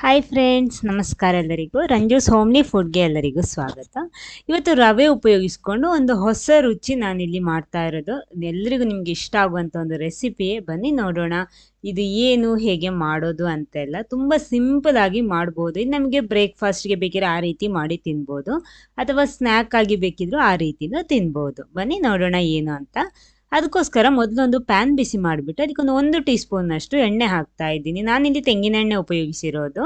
Hi friends ನಮಸ್ಕಾರ ಎಲ್ಲರಿಗೂ. ರಂಜೂಸ್ homely ಫುಡ್ಗೆ ಎಲ್ಲರಿಗೂ ಸ್ವಾಗತ. ಇವತ್ತು ರವೆ ಉಪಯೋಗಿಸ್ಕೊಂಡು ಒಂದು ಹೊಸ ರುಚಿ ನಾನಿಲ್ಲಿ ಮಾಡ್ತಾ ಇರೋದು. ಎಲ್ಲರಿಗೂ ನಿಮ್ಗೆ ಇಷ್ಟ ಆಗುವಂಥ ಒಂದು ರೆಸಿಪಿ ಬನ್ನಿ ನೋಡೋಣ. ಇದು ಏನು, ಹೇಗೆ ಮಾಡೋದು ಅಂತೆಲ್ಲ ತುಂಬ ಸಿಂಪಲ್ ಆಗಿ ಮಾಡ್ಬೋದು. ಇದು ನಮಗೆ ಬ್ರೇಕ್ಫಾಸ್ಟ್ಗೆ ಬೇಕಿದ್ರೆ ಆ ರೀತಿ ಮಾಡಿ ತಿನ್ಬೋದು. ಅಥವಾ ಸ್ನ್ಯಾಕ್ ಆಗಿ ಬೇಕಿದ್ರು ಆ ರೀತಿನೂ ತಿನ್ಬೋದು. ಬನ್ನಿ ನೋಡೋಣ ಏನು ಅಂತ. ಅದಕ್ಕೋಸ್ಕರ ಮೊದಲೊಂದು ಪ್ಯಾನ್ ಬಿಸಿ ಮಾಡಿಬಿಟ್ಟು ಅದಕ್ಕೊಂದು ಒಂದು ಟೀ ಸ್ಪೂನ್ನಷ್ಟು ಎಣ್ಣೆ ಹಾಕ್ತಾ ಇದ್ದೀನಿ. ನಾನಿಲ್ಲಿ ತೆಂಗಿನ ಎಣ್ಣೆ ಉಪಯೋಗಿಸಿರೋದು.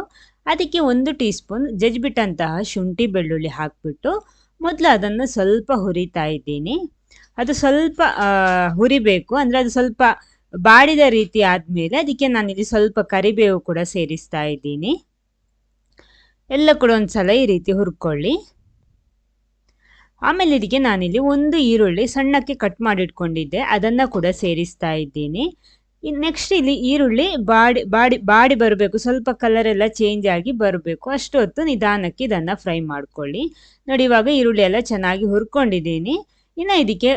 ಅದಕ್ಕೆ ಒಂದು ಟೀ ಸ್ಪೂನ್ ಜಜ್ಬಿಟ್ಟಂತಹ ಶುಂಠಿ ಬೆಳ್ಳುಳ್ಳಿ ಹಾಕಿಬಿಟ್ಟು ಮೊದಲು ಅದನ್ನು ಸ್ವಲ್ಪ ಹುರಿತಾ ಇದ್ದೀನಿ. ಅದು ಸ್ವಲ್ಪ ಹುರಿಬೇಕು. ಅಂದರೆ ಅದು ಸ್ವಲ್ಪ ಬಾಡಿದ ರೀತಿ ಆದಮೇಲೆ ಅದಕ್ಕೆ ನಾನಿಲ್ಲಿ ಸ್ವಲ್ಪ ಕರಿಬೇವು ಕೂಡ ಸೇರಿಸ್ತಾ ಇದ್ದೀನಿ. ಎಲ್ಲ ಕೂಡ ಒಂದು ಸಲ ಈ ರೀತಿ ಹುರ್ಕೊಳ್ಳಿ. ಆಮೇಲೆ ಇದಕ್ಕೆ ನಾನಿಲ್ಲಿ ಒಂದು ಈರುಳ್ಳಿ ಸಣ್ಣಕ್ಕೆ ಕಟ್ ಮಾಡಿಟ್ಕೊಂಡಿದ್ದೆ. ಅದನ್ನು ಕೂಡ ಸೇರಿಸ್ತಾ ಇದ್ದೀನಿ. ನೆಕ್ಸ್ಟ್ ಇಲ್ಲಿ ಈರುಳ್ಳಿ ಬಾಡಿ ಬಾಡಿ ಬಾಡಿ ಬರಬೇಕು. ಸ್ವಲ್ಪ ಕಲರ್ ಎಲ್ಲ ಚೇಂಜ್ ಆಗಿ ಬರಬೇಕು. ಅಷ್ಟು ಹೊತ್ತು ನಿಧಾನಕ್ಕೆ ಇದನ್ನು ಫ್ರೈ ಮಾಡ್ಕೊಳ್ಳಿ. ನೋಡಿ, ಇವಾಗ ಈರುಳ್ಳಿ ಎಲ್ಲ ಚೆನ್ನಾಗಿ ಹುರ್ಕೊಂಡಿದ್ದೀನಿ. ಇನ್ನು ಇದಕ್ಕೆ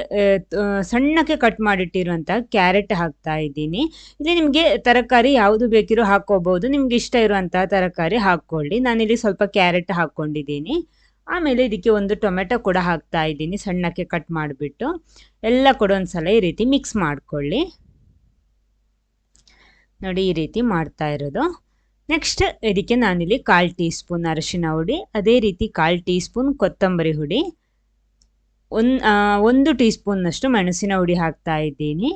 ಸಣ್ಣಕ್ಕೆ ಕಟ್ ಮಾಡಿಟ್ಟಿರುವಂಥ ಕ್ಯಾರೆಟ್ ಹಾಕ್ತಾ ಇದ್ದೀನಿ. ಇಲ್ಲಿ ನಿಮಗೆ ತರಕಾರಿ ಯಾವುದು ಬೇಕಿರೋ ಹಾಕ್ಕೋಬೋದು. ನಿಮ್ಗೆ ಇಷ್ಟ ಇರುವಂತಹ ತರಕಾರಿ ಹಾಕ್ಕೊಳ್ಳಿ. ನಾನಿಲ್ಲಿ ಸ್ವಲ್ಪ ಕ್ಯಾರೆಟ್ ಹಾಕ್ಕೊಂಡಿದ್ದೀನಿ. ಆಮೇಲೆ ಇದಕ್ಕೆ ಒಂದು ಟೊಮೆಟೊ ಕೂಡ ಹಾಕ್ತಾ ಇದ್ದೀನಿ, ಸಣ್ಣಕ್ಕೆ ಕಟ್ ಮಾಡಿಬಿಟ್ಟು. ಎಲ್ಲ ಕೂಡ ಒಂದ್ಸಲ ಈ ರೀತಿ ಮಿಕ್ಸ್ ಮಾಡ್ಕೊಳ್ಳಿ. ನೋಡಿ ಈ ರೀತಿ ಮಾಡ್ತಾ ಇರೋದು. ನೆಕ್ಸ್ಟ್ ಇದಕ್ಕೆ ನಾನಿಲ್ಲಿ ಕಾಲು ಟೀ ಸ್ಪೂನ್ ಅರಶಿನ ಹುಡಿ, ಅದೇ ರೀತಿ ಕಾಲು ಟೀ ಸ್ಪೂನ್ ಕೊತ್ತಂಬರಿ ಹುಡಿ. ಒಂದು ಒಂದು ಟೀ ಸ್ಪೂನ್ನಷ್ಟು ಮೆಣಸಿನ ಹುಡಿ ಹಾಕ್ತಾ ಇದ್ದೀನಿ.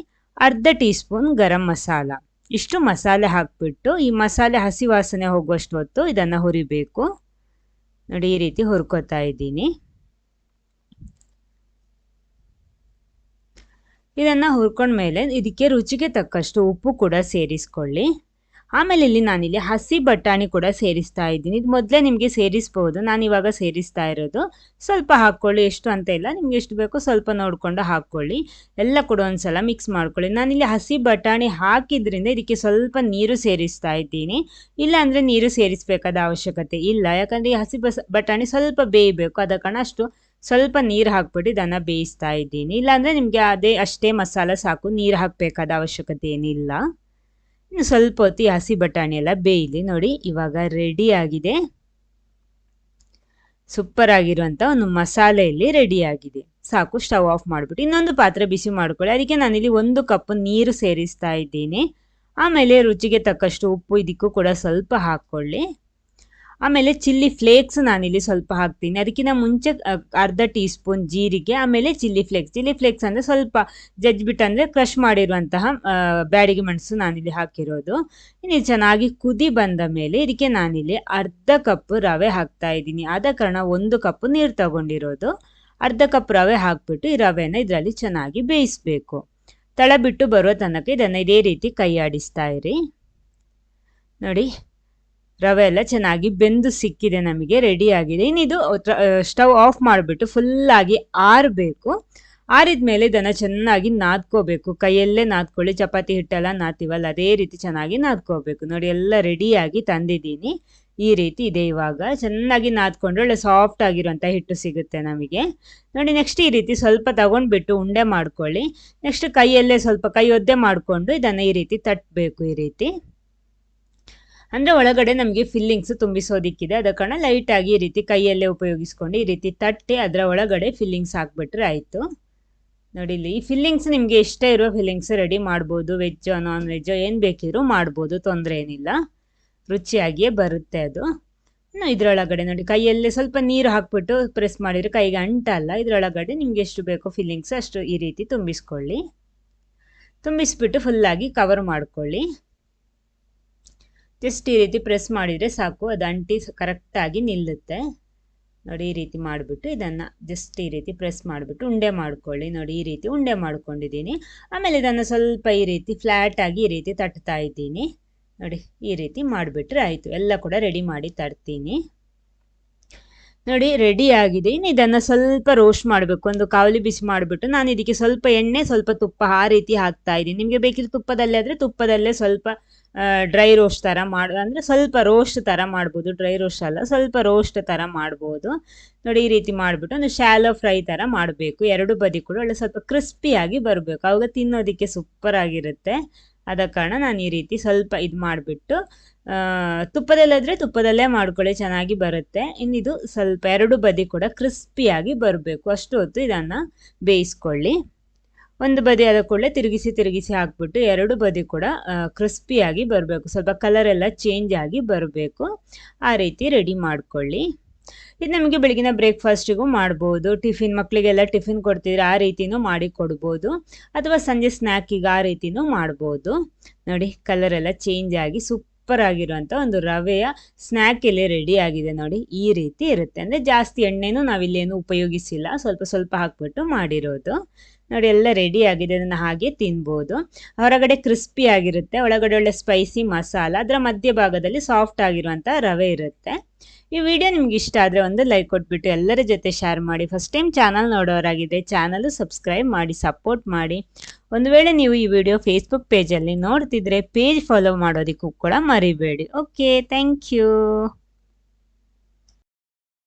ಅರ್ಧ ಟೀ ಸ್ಪೂನ್ ಗರಂ ಮಸಾಲ. ಇಷ್ಟು ಮಸಾಲೆ ಹಾಕಿಬಿಟ್ಟು ಈ ಮಸಾಲೆ ಹಸಿ ವಾಸನೆ ಹೋಗುವಷ್ಟು ಹೊತ್ತು ಇದನ್ನು ಹುರಿಬೇಕು. ನೋಡಿ ಈ ರೀತಿ ಹುರ್ಕೋತಾ ಇದ್ದೀನಿ. ಇದನ್ನು ಹುರ್ಕೊಂಡ್ಮೇಲೆ ಇದಕ್ಕೆ ರುಚಿಗೆ ತಕ್ಕಷ್ಟು ಉಪ್ಪು ಕೂಡ ಸೇರಿಸ್ಕೊಳ್ಳಿ. ಆಮೇಲೆ ಇಲ್ಲಿ ನಾನಿಲ್ಲಿ ಹಸಿ ಬಟಾಣಿ ಕೂಡ ಸೇರಿಸ್ತಾ ಇದ್ದೀನಿ. ಇದು ಮೊದಲೇ ನಿಮಗೆ ಸೇರಿಸ್ಬೋದು. ನಾನು ಇವಾಗ ಸೇರಿಸ್ತಾ ಇರೋದು. ಸ್ವಲ್ಪ ಹಾಕ್ಕೊಳ್ಳಿ. ಎಷ್ಟು ಅಂತ ಇಲ್ಲ. ನಿಮ್ಗೆ ಎಷ್ಟು ಬೇಕೋ ಸ್ವಲ್ಪ ನೋಡಿಕೊಂಡು ಹಾಕ್ಕೊಳ್ಳಿ. ಎಲ್ಲ ಕೂಡ ಒಂದ್ಸಲ ಮಿಕ್ಸ್ ಮಾಡ್ಕೊಳ್ಳಿ. ನಾನಿಲ್ಲಿ ಹಸಿ ಬಟಾಣಿ ಹಾಕಿದ್ರಿಂದ ಇದಕ್ಕೆ ಸ್ವಲ್ಪ ನೀರು ಸೇರಿಸ್ತಾ ಇದ್ದೀನಿ. ಇಲ್ಲ ಅಂದರೆ ನೀರು ಸೇರಿಸಬೇಕಾದ ಅವಶ್ಯಕತೆ ಇಲ್ಲ. ಯಾಕಂದರೆ ಈ ಹಸಿ ಬಸ ಬಟಾಣಿ ಸ್ವಲ್ಪ ಬೇಯಬೇಕು. ಅದ ಕಾರಣ ಅಷ್ಟು ಸ್ವಲ್ಪ ನೀರು ಹಾಕ್ಬಿಟ್ಟು ಇದನ್ನು ಬೇಯಿಸ್ತಾ ಇದ್ದೀನಿ. ಇಲ್ಲಾಂದರೆ ನಿಮಗೆ ಅದೇ ಅಷ್ಟೇ ಮಸಾಲ ಸಾಕು. ನೀರು ಹಾಕಬೇಕಾದ ಅವಶ್ಯಕತೆ ಏನಿಲ್ಲ. ಸ್ವಲ್ಪ ಹೊತ್ತಿ ಹಸಿ ಬಟಾಣಿ ಎಲ್ಲ ಬೇಯಲಿ ನೋಡಿ, ಇವಾಗ ರೆಡಿ ಆಗಿದೆ. ಸೂಪರ್ ಆಗಿರುವಂಥ ಒಂದು ಮಸಾಲೆಯಲ್ಲಿ ರೆಡಿ ಆಗಿದೆ. ಸಾಕು ಸ್ಟವ್ ಆಫ್ ಮಾಡಿಬಿಟ್ಟು ಇನ್ನೊಂದು ಪಾತ್ರೆ ಬಿಸಿ ಮಾಡ್ಕೊಳ್ಳಿ. ಅದಕ್ಕೆ ನಾನಿಲ್ಲಿ ಒಂದು ಕಪ್ ನೀರು ಸೇರಿಸ್ತಾ ಇದ್ದೀನಿ. ಆಮೇಲೆ ರುಚಿಗೆ ತಕ್ಕಷ್ಟು ಉಪ್ಪು, ಇದಕ್ಕೂ ಕೂಡ ಸ್ವಲ್ಪ ಹಾಕ್ಕೊಳ್ಳಿ. ಆಮೇಲೆ ಚಿಲ್ಲಿ ಫ್ಲೇಕ್ಸ್ ನಾನಿಲ್ಲಿ ಸ್ವಲ್ಪ ಹಾಕ್ತೀನಿ. ಅದಕ್ಕಿಂತ ಮುಂಚೆ ಅರ್ಧ ಟೀ ಸ್ಪೂನ್ ಜೀರಿಗೆ, ಆಮೇಲೆ ಚಿಲ್ಲಿ ಫ್ಲೇಕ್ಸ್. ಚಿಲ್ಲಿ ಫ್ಲೇಕ್ಸ್ ಅಂದರೆ ಸ್ವಲ್ಪ ಜಜ್ಬಿಟ್ಟು ಅಂದರೆ ಕ್ರಷ್ ಮಾಡಿರುವಂತಹ ಬ್ಯಾಡಿಗೆ ಮೆಣಸು ನಾನಿಲ್ಲಿ ಹಾಕಿರೋದು. ಇನ್ನು ಚೆನ್ನಾಗಿ ಕುದಿ ಬಂದ ಮೇಲೆ ಇದಕ್ಕೆ ನಾನಿಲ್ಲಿ ಅರ್ಧ ಕಪ್ ರವೆ ಹಾಕ್ತಾ ಇದ್ದೀನಿ. ಆದ ಕಾರಣ ಒಂದು ಕಪ್ ನೀರು ತಗೊಂಡಿರೋದು. ಅರ್ಧ ಕಪ್ ರವೆ ಹಾಕ್ಬಿಟ್ಟು ಈ ರವೆನ ಇದರಲ್ಲಿ ಚೆನ್ನಾಗಿ ಬೇಯಿಸಬೇಕು. ತಳ ಬಿಟ್ಟು ಬರುವ ತನಕ ಇದನ್ನು ಇದೇ ರೀತಿ ಕೈಯಾಡಿಸ್ತಾ ಇರಿ. ನೋಡಿ ರವೆ ಎಲ್ಲ ಚೆನ್ನಾಗಿ ಬೆಂದು ಸಿಕ್ಕಿದೆ ನಮಗೆ ರೆಡಿ ಆಗಿದೆ. ಇನ್ನಿದು ಸ್ಟವ್ ಆಫ್ ಮಾಡಿಬಿಟ್ಟು ಫುಲ್ಲಾಗಿ ಆರಬೇಕು. ಆರಿದ ಮೇಲೆ ಇದನ್ನು ಚೆನ್ನಾಗಿ ನಾದ್ಕೋಬೇಕು. ಕೈಯಲ್ಲೇ ನಾದ್ಕೊಳ್ಳಿ, ಚಪಾತಿ ಹಿಟ್ಟೆಲ್ಲ ನಾತೀವಲ್ಲ ಅದೇ ರೀತಿ ಚೆನ್ನಾಗಿ ನಾದ್ಕೋಬೇಕು. ನೋಡಿ, ಎಲ್ಲ ರೆಡಿಯಾಗಿ ತಂದಿದ್ದೀನಿ. ಈ ರೀತಿ ಇದೆ ಇವಾಗ. ಚೆನ್ನಾಗಿ ನಾದ್ಕೊಂಡ್ರೆ ಒಳ್ಳೆ ಸಾಫ್ಟ್ ಆಗಿರುವಂಥ ಹಿಟ್ಟು ಸಿಗುತ್ತೆ ನಮಗೆ. ನೋಡಿ ನೆಕ್ಸ್ಟ್ ಈ ರೀತಿ ಸ್ವಲ್ಪ ತಗೊಂಡ್ಬಿಟ್ಟು ಉಂಡೆ ಮಾಡ್ಕೊಳ್ಳಿ. ನೆಕ್ಸ್ಟ್ ಕೈಯಲ್ಲೇ ಸ್ವಲ್ಪ ಕೈ ಒದ್ದೆ ಮಾಡಿಕೊಂಡು ಇದನ್ನು ಈ ರೀತಿ ತಟ್ಟಬೇಕು ಈ ರೀತಿ. ಅಂದರೆ ಒಳಗಡೆ ನಮಗೆ ಫಿಲ್ಲಿಂಗ್ಸ್ ತುಂಬಿಸೋದಿಕ್ಕಿದೆ. ಅದ ಕಾರಣ ಲೈಟಾಗಿ ಈ ರೀತಿ ಕೈಯಲ್ಲೇ ಉಪಯೋಗಿಸ್ಕೊಂಡು ಈ ರೀತಿ ತಟ್ಟಿ ಅದರ ಒಳಗಡೆ ಫಿಲ್ಲಿಂಗ್ಸ್ ಹಾಕ್ಬಿಟ್ರೆ ಆಯಿತು. ನೋಡಿ ಇಲ್ಲಿ ಈ ಫಿಲ್ಲಿಂಗ್ಸ್ ನಿಮಗೆ ಇಷ್ಟ ಇರುವ ಫಿಲ್ಲಿಂಗ್ಸ್ ರೆಡಿ ಮಾಡ್ಬೋದು. ವೆಜ್ಜೋ ನಾನ್ ವೆಜ್ಜೋ ಏನು ಬೇಕಿದ್ರು ಮಾಡ್ಬೋದು. ತೊಂದರೆ ಏನಿಲ್ಲ. ರುಚಿಯಾಗಿಯೇ ಬರುತ್ತೆ ಅದು. ಇದರೊಳಗಡೆ ನೋಡಿ ಕೈಯಲ್ಲೇ ಸ್ವಲ್ಪ ನೀರು ಹಾಕ್ಬಿಟ್ಟು ಪ್ರೆಸ್ ಮಾಡಿದರೆ ಕೈಗೆ ಅಂಟಲ್ಲ. ಇದರೊಳಗಡೆ ನಿಮ್ಗೆ ಎಷ್ಟು ಬೇಕೋ ಫಿಲ್ಲಿಂಗ್ಸ್ ಅಷ್ಟು ಈ ರೀತಿ ತುಂಬಿಸ್ಕೊಳ್ಳಿ. ತುಂಬಿಸ್ಬಿಟ್ಟು ಫುಲ್ಲಾಗಿ ಕವರ್ ಮಾಡ್ಕೊಳ್ಳಿ. ಜಸ್ಟ್ ಈ ರೀತಿ ಪ್ರೆಸ್ ಮಾಡಿದರೆ ಸಾಕು. ಅದು ಅಂಟಿ ಕರೆಕ್ಟಾಗಿ ನಿಲ್ಲುತ್ತೆ. ನೋಡಿ ಈ ರೀತಿ ಮಾಡಿಬಿಟ್ಟು ಇದನ್ನು ಜಸ್ಟ್ ಈ ರೀತಿ ಪ್ರೆಸ್ ಮಾಡಿಬಿಟ್ಟು ಉಂಡೆ ಮಾಡ್ಕೊಳ್ಳಿ. ನೋಡಿ ಈ ರೀತಿ ಉಂಡೆ ಮಾಡ್ಕೊಂಡಿದ್ದೀನಿ. ಆಮೇಲೆ ಇದನ್ನು ಸ್ವಲ್ಪ ಈ ರೀತಿ ಫ್ಲ್ಯಾಟಾಗಿ ಈ ರೀತಿ ತಟ್ತಾ ಇದ್ದೀನಿ. ನೋಡಿ ಈ ರೀತಿ ಮಾಡಿಬಿಟ್ರೆ ಆಯಿತು. ಎಲ್ಲ ಕೂಡ ರೆಡಿ ಮಾಡಿ ತರ್ತೀನಿ. ನೋಡಿ ರೆಡಿ ಆಗಿದೆ. ಇನ್ನು ಇದನ್ನು ಸ್ವಲ್ಪ ರೋಸ್ಟ್ ಮಾಡಬೇಕು. ಒಂದು ಕಾವಲಿ ಬಿಸಿ ಮಾಡಿಬಿಟ್ಟು ನಾನು ಇದಕ್ಕೆ ಸ್ವಲ್ಪ ಎಣ್ಣೆ, ಸ್ವಲ್ಪ ತುಪ್ಪ ಆ ರೀತಿ ಹಾಕ್ತಾ ಇದ್ದೀನಿ. ನಿಮಗೆ ಬೇಕಿದ್ರೆ ತುಪ್ಪದಲ್ಲೇ ಆದರೆ ತುಪ್ಪದಲ್ಲೇ ಸ್ವಲ್ಪ ಡ್ರೈ ರೋಸ್ಟ್ ಥರ ಮಾಡಿ, ಅಂದರೆ ಸ್ವಲ್ಪ ರೋಸ್ಟ್ ಥರ ಮಾಡ್ಬೋದು ಡ್ರೈ ರೋಸ್ಟ್ ಅಲ್ಲ, ಸ್ವಲ್ಪ ರೋಸ್ಟ್ ಥರ ಮಾಡ್ಬೋದು. ನೋಡಿ ಈ ರೀತಿ ಮಾಡಿಬಿಟ್ಟು ಒಂದು ಶಾಲೋ ಫ್ರೈ ಥರ ಮಾಡಬೇಕು. ಎರಡು ಬದಿ ಕೂಡ, ಒಳ್ಳೆ ಸ್ವಲ್ಪ ಕ್ರಿಸ್ಪಿಯಾಗಿ ಬರಬೇಕು. ಅವಾಗ ತಿನ್ನೋದಕ್ಕೆ ಸೂಪರ್ ಆಗಿರುತ್ತೆ. ಆದ ಕಾರಣ ನಾನು ಈ ರೀತಿ ಸ್ವಲ್ಪ ಇದು ಮಾಡಿಬಿಟ್ಟು ತುಪ್ಪದಲ್ಲಾದರೆ ತುಪ್ಪದಲ್ಲೇ ಮಾಡ್ಕೊಳ್ಳಿ, ಚೆನ್ನಾಗಿ ಬರುತ್ತೆ. ಇನ್ನಿದು ಸ್ವಲ್ಪ ಎರಡು ಬದಿ ಕೂಡ ಕ್ರಿಸ್ಪಿಯಾಗಿ ಬರಬೇಕು. ಅಷ್ಟು ಹೊತ್ತು ಇದನ್ನು ಬೇಯಿಸ್ಕೊಳ್ಳಿ. ಒಂದು ಬದಿ ಆದ ಕೂಡಲೇ ತಿರುಗಿಸಿ ತಿರುಗಿಸಿ ಹಾಕ್ಬಿಟ್ಟು ಎರಡು ಬದಿ ಕೂಡ ಕ್ರಿಸ್ಪಿಯಾಗಿ ಬರಬೇಕು. ಸ್ವಲ್ಪ ಕಲರ್ ಎಲ್ಲ ಚೇಂಜ್ ಆಗಿ ಬರಬೇಕು. ಆ ರೀತಿ ರೆಡಿ ಮಾಡ್ಕೊಳ್ಳಿ. ಇದು ನಮಗೆ ಬೆಳಗಿನ ಬ್ರೇಕ್ಫಾಸ್ಟಿಗೂ ಮಾಡ್ಬೋದು. ಟಿಫಿನ್ ಮಕ್ಕಳಿಗೆಲ್ಲ ಟಿಫಿನ್ ಕೊಡ್ತಿದ್ರೆ ಆ ರೀತಿನೂ ಮಾಡಿ ಕೊಡ್ಬೋದು. ಅಥವಾ ಸಂಜೆ ಸ್ನ್ಯಾಕಿಗೆ ಆ ರೀತಿನೂ ಮಾಡ್ಬೋದು. ನೋಡಿ ಕಲರ್ ಎಲ್ಲ ಚೇಂಜ್ ಆಗಿ ಸೂಪರ್ ಆಗಿರುವಂಥ ಒಂದು ರವೆಯ ಸ್ನ್ಯಾಕ್ ಇಲ್ಲಿ ರೆಡಿ ಆಗಿದೆ ನೋಡಿ, ಈ ರೀತಿ ಇರುತ್ತೆ. ಅಂದರೆ ಜಾಸ್ತಿ ಎಣ್ಣೆನೂ ನಾವಿಲ್ಲೇನು ಉಪಯೋಗಿಸಿಲ್ಲ. ಸ್ವಲ್ಪ ಸ್ವಲ್ಪ ಹಾಕ್ಬಿಟ್ಟು ಮಾಡಿರೋದು. ನೋಡಿ, ಎಲ್ಲ ರೆಡಿ ಆಗಿದೆ. ಅದನ್ನು ಹಾಗೆ ತಿನ್ಬೋದು. ಹೊರಗಡೆ ಕ್ರಿಸ್ಪಿ ಆಗಿರುತ್ತೆ. ಒಳಗಡೆ ಒಳ್ಳೆ ಸ್ಪೈಸಿ ಮಸಾಲ. ಅದರ ಮಧ್ಯಭಾಗದಲ್ಲಿ ಸಾಫ್ಟ್ ಆಗಿರುವಂಥ ರವೆ ಇರುತ್ತೆ. ಈ ವಿಡಿಯೋ ನಿಮ್ಗೆ ಇಷ್ಟ ಆದರೆ ಒಂದು ಲೈಕ್ ಕೊಟ್ಬಿಟ್ಟು ಎಲ್ಲರ ಜೊತೆ ಶೇರ್ ಮಾಡಿ. ಫಸ್ಟ್ ಟೈಮ್ ಚಾನಲ್ ನೋಡೋರಾಗಿದೆ ಚಾನಲ್ ಸಬ್ಸ್ಕ್ರೈಬ್ ಮಾಡಿ ಸಪೋರ್ಟ್ ಮಾಡಿ. ಒಂದು ವೇಳೆ ನೀವು ಈ ವಿಡಿಯೋ ಫೇಸ್ಬುಕ್ ಪೇಜಲ್ಲಿ ನೋಡ್ತಿದ್ರೆ ಪೇಜ್ ಫಾಲೋ ಮಾಡೋದಕ್ಕೂ ಕೂಡ ಮರಿಬೇಡಿ. Okay thank you